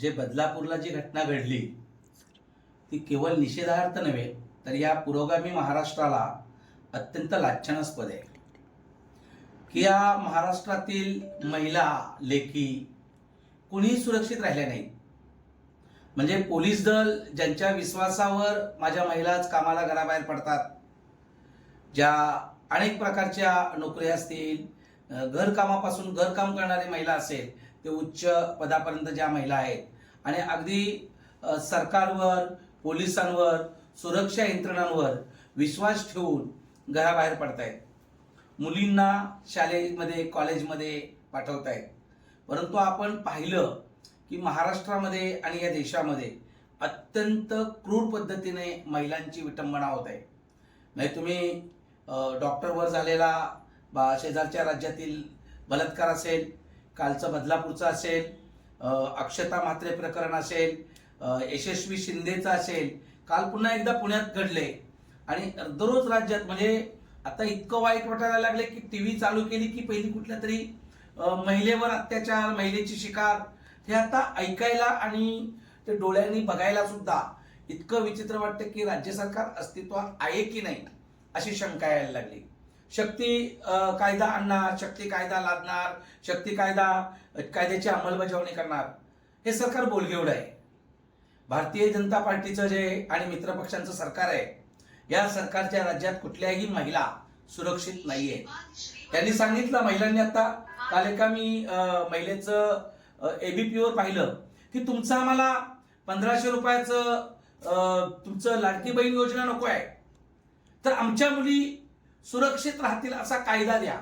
जे बदलापूरला जी घटना घडली ती केवळ निषेधार्थ नव्हे तर या पुरोगामी महाराष्ट्राला अत्यंत लाच्छनास्पद आहे. की या महाराष्ट्रातील महिला लेखी कुणीही सुरक्षित राहिल्या नाहीत. म्हणजे पोलीस दल ज्यांच्या विश्वासावर माझ्या महिलाच कामाला घराबाहेर पडतात ज्या अनेक प्रकारच्या नोकऱ्या असतील घरकामापासून घरकाम करणारी महिला असेल ते उच्च पदापर्यंत ज्या महिला आहेत. आणि अगदी सरकारवर पोलिसांवर सुरक्षा यंत्रणांवर विश्वास ठेवून घराबाहेर पडतायत. मुलींना शाळेमध्ये कॉलेजमध्ये पाठवतायत. परंतु आपण पाहिलं की महाराष्ट्रामध्ये आणि या देशामध्ये अत्यंत क्रूर पद्धतीने महिलांची विटंबना होत आहे म्हणजे नाही तुम्ही डॉक्टरवर झालेला बा शेजारच्या राज्यातील बलात्कार असेल कालचं बदलापूरचं असेल अक्षता म्हात्रे प्रकरण असेल यशस्वी शिंदेचं असेल काल पुन्हा एकदा पुण्यात घडले. आणि दररोज राज्यात म्हणजे आता इतकं वाईट वाटायला लागले की टी व्ही चालू केली की पहिली कुठल्या तरी महिलेवर अत्याचार महिलेची शिकार हे आता ऐकायला आणि ते डोळ्यांनी बघायला सुद्धा इतकं विचित्र वाटतं की राज्य सरकार अस्तित्वात आहे की नाही अशी शंका यायला लागली. शक्ती कायदा आणणार शक्ती कायदा लादणार शक्ती कायदा कायद्याची अंमलबजावणी करणार. हे सरकार बोलगेवड आहे. भारतीय जनता पार्टीचं जे आणि मित्रपक्षांचं सरकार आहे या सरकारच्या राज्यात कुठल्याही महिला सुरक्षित नाहीये. त्यांनी सांगितलं महिलांनी आता काल एका मी महिलेचं एबीपीवर पाहिलं की तुमचं आम्हाला पंधराशे रुपयाचं तुमचं लाडकी बहीण योजना नको आहे. तर आमच्या मुली सुरक्षित राहतील असा कायदा द्या.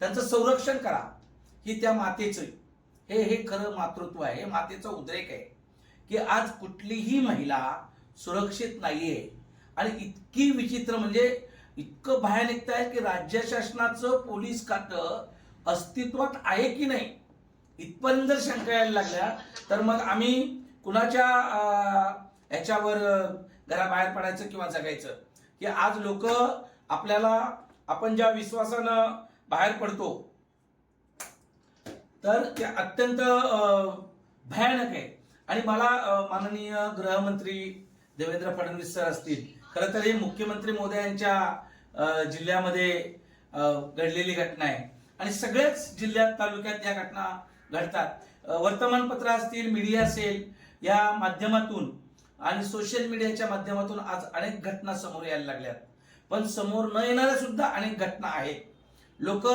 त्यांचं संरक्षण करा. ही त्या मातेचं हे हे खरं मातृत्व आहे. हे मातेचा उद्रेक आहे. की आज कुठलीही महिला सुरक्षित नाहीये. आणि इतकी विचित्र म्हणजे इतकं भयानकता आहे की राज्य शासनाचं पोलीस खातं अस्तित्वात आहे की नाही इथपर्यंत जर शंका यायला लागल्या तर मग आम्ही कुणाच्या याच्यावर ह्याच्यावर घराबाहेर पडायचं किंवा जगायचं? की आज लोक आपल्याला आपण ज्या विश्वासानं बाहेर पडतो तर ते अत्यंत भयानक आहे. आणि मला माननीय गृहमंत्री देवेंद्र फडणवीस सर असतील खरं तर हे मुख्यमंत्री मोदयांच्या जिल्ह्यामध्ये घडलेली घटना आहे. आणि सगळ्याच जिल्ह्यात तालुक्यात या घटना घडतात. वर्तमानपत्र असतील मीडिया असेल या माध्यमातून आणि सोशल मीडियाच्या माध्यमातून आज अनेक घटना समोर यायला लागल्यात. पण समोर न येणाऱ्या सुद्धा अनेक घटना आहेत. लोक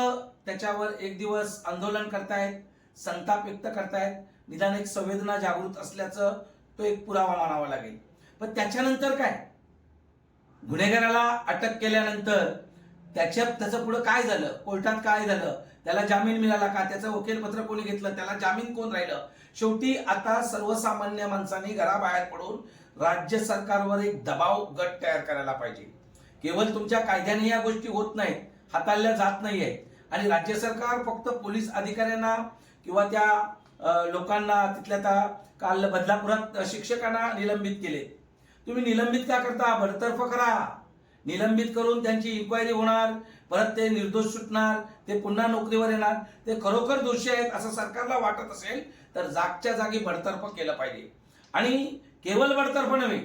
त्याच्यावर एक दिवस आंदोलन करतायत संताप व्यक्त करतायत. निदान एक संवेदना जागृत असल्याचं तो एक पुरावा मानावा लागेल. पण त्याच्यानंतर काय? गुन्हेगाराला अटक केल्यानंतर त्याच्या त्याचं पुढं काय झालं? कोर्टात काय झालं? त्याला जामीन मिळाला का? त्याचं वकीलपत्र कोणी घेतलं? त्याला जामीन कोण राहिलं? शेवटी आता सर्वसामान्य माणसांनी घराबाहेर पडून राज्य सरकारवर एक दबाव गट तयार करायला पाहिजे. केवळ तुमच्या कायद्याने या गोष्टी होत नाहीत हाताळल्या जात नाही आहेत आणि राज्य सरकार फक्त पोलीस अधिकाऱ्यांना किंवा त्या लोकांना तिथल्या त्या काल बदलापुरात शिक्षकांना निलंबित केले. तुम्ही निलंबित का करता? बडतर्फ करा. निलंबित करून त्यांची इन्क्वायरी होणार परत ते निर्दोष सुटणार ते पुन्हा नोकरीवर येणार ते खरोखर दोषी आहेत असं सरकारला वाटत असेल तर जागच्या जागी बडतर्फ केलं पाहिजे. आणि केवळ बडतर्फ नव्हे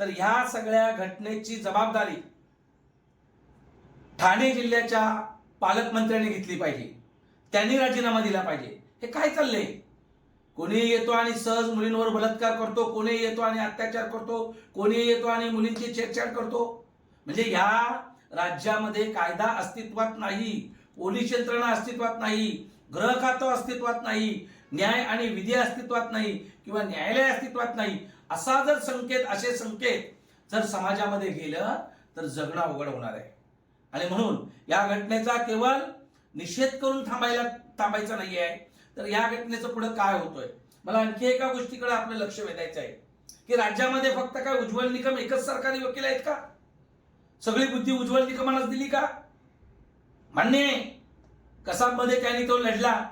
तर ह्या सगळ्या घटनेची जबाबदारी ठाणे जिल्ह्याच्या पालकमंत्र्यांनी घेतली पाहिजे. त्यांनी राजीनामा दिला पाहिजे. हे काय चाललंय? कोणीही येतो आणि सहज मुलींवर बलात्कार करतो कोणीही येतो आणि अत्याचार करतो कोणीही येतो आणि मुलींची छेडछाड करतो? म्हणजे या राज्यामध्ये कायदा अस्तित्वात नाही पोलीस यंत्रणा अस्तित्वात नाही ग्रह खातं अस्तित्वात नाही न्याय आणि विधी अस्तित्वात नाही किंवा न्यायालय अस्तित्वात नाही असा जर संकेत असे संकेत जर समाजामध्ये गेलं तर जगणं अवघड होणार आहे. आणि म्हणून या घटनेचा केवळ निषेध करून थांबायला थांबायचा नाही आहे तर या घटनेचं पुढे काय होतोय? मला आणखी एका गोष्टीकडे आपलं लक्ष वेधायचं आहे. की राज्यामध्ये फक्त काय उज्ज्वल निकम एकच सरकारी वकील आहेत का? सगळी बुद्धी उज्ज्वल निकमालाच दिली का? मान्य कसाबमध्ये त्यांनी तो लढला.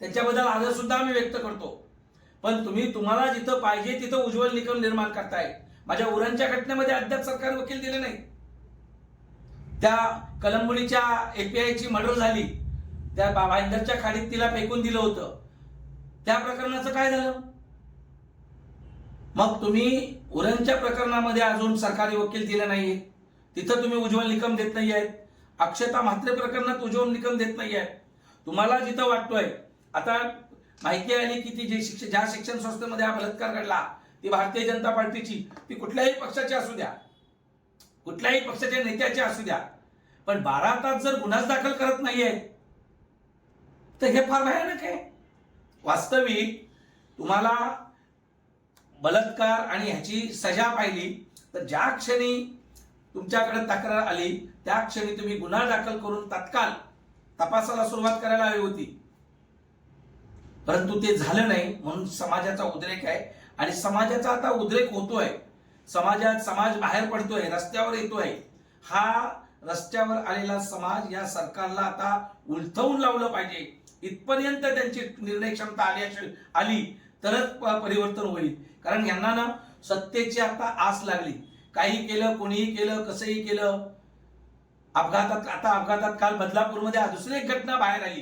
त्याच्याबद्दल आदर सुद्धा आम्ही व्यक्त करतो. पण तुम्ही तुम्हाला जिथं पाहिजे तिथं उज्ज्वल निकम निर्माण करताय. माझ्या उरणच्या घटनेमध्ये अद्याप सरकारी वकील दिले नाही त्या कलंबुडीच्या एपीआयची मर्डर झाली. त्या बा- भाईंदरच्या खाडीत तिला फेकून दिलं होतं. त्या प्रकरणाचं काय झालं? मग तुम्ही उरणच्या प्रकरणामध्ये अजून सरकारी वकील दिले नाहीये. तिथं तुम्ही उज्ज्वल निकम देत नाही आहेत अक्षता म्हात्रे प्रकरणात उज्ज्वल निकम देत नाही आहे तुम्हाला जिथं वाटतोय. आता माहिती आली की ती जे शिक्षण ज्या शिक्षण संस्थेमध्ये हा बलात्कार घडला ती भारतीय जनता पार्टीची ती कुठल्याही पक्षाची असू द्या. कुठल्याही पक्षाच्या नेत्याची असू द्या. पण बारा तास जर गुन्हाच दाखल करत नाहीये तर हे फार भयानक आहे. वास्तविक तुम्हाला बलात्कार आणि ह्याची सजा पाहिली तर ज्या क्षणी तुमच्याकडे तक्रार आली त्या क्षणी तुम्ही गुन्हा दाखल करून तत्काळ तपासाला सुरुवात करायला हवी होती. परंतु ते झालं नाही म्हणून समाजाचा उद्रेक आहे. आणि समाजाचा आता उद्रेक होतोय. समाजात समाज बाहेर पडतोय रस्त्यावर येतोय. हा रस्त्यावर आलेला समाज या सरकारला आता उलथवून लावलं पाहिजे. इथपर्यंत त्यांची निर्णय क्षमता आली आली तरच परिवर्तन होईल. कारण यांना ना सत्तेची आता आस लागली. काही केलं कोणीही केलं कसंही केलं. अपघातात आता अपघातात काल बदलापूरमध्ये दुसरी एक घटना बाहेर आली.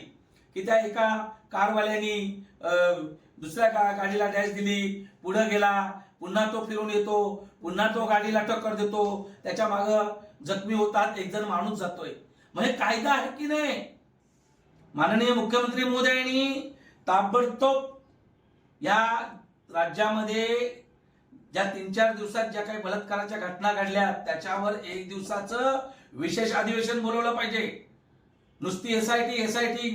की त्या एका कारवाल्यानी दुसऱ्या का गाडीला डॅश दिली पुढं गेला पुन्हा तो फिरून येतो पुन्हा तो गाडीला टक्कर देतो. त्याच्या मागं जखमी होतात एक जण माणूस जातोय. म्हणजे कायदा आहे की नाही? माननीय मुख्यमंत्री मोदयांनी ताबडतोब या राज्यामध्ये ज्या तीन चार दिवसात ज्या काही बलात्काराच्या घटना घडल्या त्याच्यावर एक दिवसाचं विशेष अधिवेशन बोलवलं पाहिजे. नुसती S I T S I T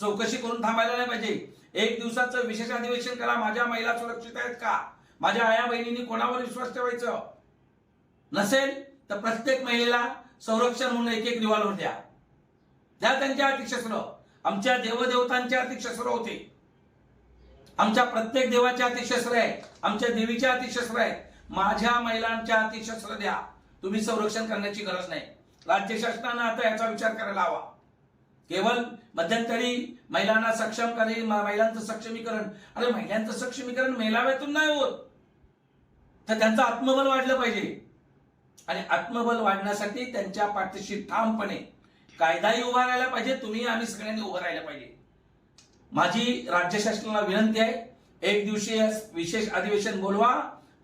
चौकशी करून थांबायला नाही पाहिजे. एक दिवसाचं विशेष अधिवेशन करा माझ्या महिला सुरक्षित आहेत का? माझ्या आया बहिणींनी कोणावर विश्वास ठेवायचं? नसेल? तर प्रत्येक महिलेला संरक्षण म्हणून एक एक रिव्हॉल्वर द्या. द्या त्यांच्या आर्थिक शस्त्र आमच्या देवदेवतांचे हाती शस्त्र होते. आमच्या प्रत्येक देवाच्या हाती शस्त्र आहे. आमच्या देवीच्या हाती शस्त्र आहे. माझ्या महिलांच्या हाती शस्त्र द्या. तुम्ही संरक्षण करण्याची गरज नाही. राज्य शासनानं आता याचा विचार करायला हवा. केवळ मध्यंतरी महिलांना सक्षम करेल महिलांचं सक्षमीकरण. अरे महिलांचं सक्षमीकरण मेलाव्यातून नाही होत. तर त्यांचं आत्मबल वाढलं पाहिजे. आणि आत्मबल वाढण्यासाठी त्यांच्या पाठीशी ठामपणे कायदाही उभा राहायला पाहिजे तुम्ही आम्ही सगळ्यांनी उभं राहायला पाहिजे. माझी राज्य शासनाला विनंती आहे एक दिवशी विशेष अधिवेशन बोलवा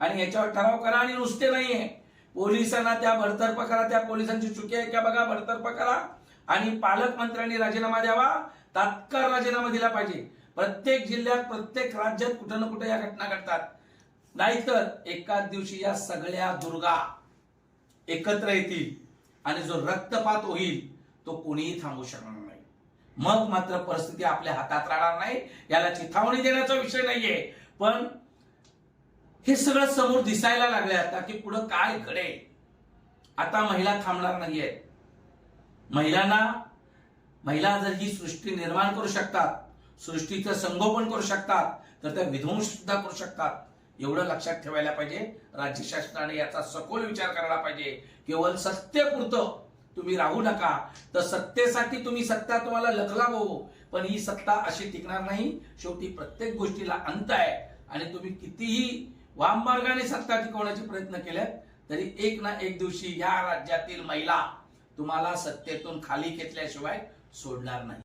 आणि याच्यावर ठराव करा आणि नुसते नाहीये. पोलिसांना त्या भरतर्फ करा त्या पोलिसांची चुकी आहे का बघा भरतर्फ करा आणि पालकमंत्र्यांनी राजीनामा द्यावा तात्काळ राजीनामा दिला पाहिजे. प्रत्येक जिल्ह्यात प्रत्येक राज्यात कुठं ना कुठं या घटना घडतात. नाहीतर एकाच दिवशी या सगळ्या दुर्गा एकत्र येतील आणि जो रक्तपात होईल तो कोणीही थांबू शकणार नाही. मग मात्र परिस्थिती आपल्या हातात राहणार नाही याला चिथावणी देण्याचा विषय नाहीये. पण हे सगळं समोर दिसायला लागले आता की पुढं काय घडेल. आता महिला थांबणार नाहीये. महिलांना महिला जर ही सृष्टी निर्माण करू शकतात सृष्टीचं संगोपन करू शकतात तर त्या विध्वंस सुद्धा करू शकतात. एवढं लक्षात ठेवायला पाहिजे. राज्य शासनाने याचा सखोल विचार करायला पाहिजे. केवळ सत्तेपुरतं तुम्ही राहू नका. तर सत्तेसाठी तुम्ही सत्ता तुम्हाला लखलावो पण ही सत्ता अशी टिकणार नाही. शेवटी प्रत्येक गोष्टीला अंत आहे. आणि तुम्ही कितीही वाममार्गाने सत्ता टिकवण्याचे प्रयत्न केले तरी एक ना एक दिवशी या राज्यातील महिला तुम्हाला सत्तेतून खाली घेतल्याशिवाय सोडणार नाही.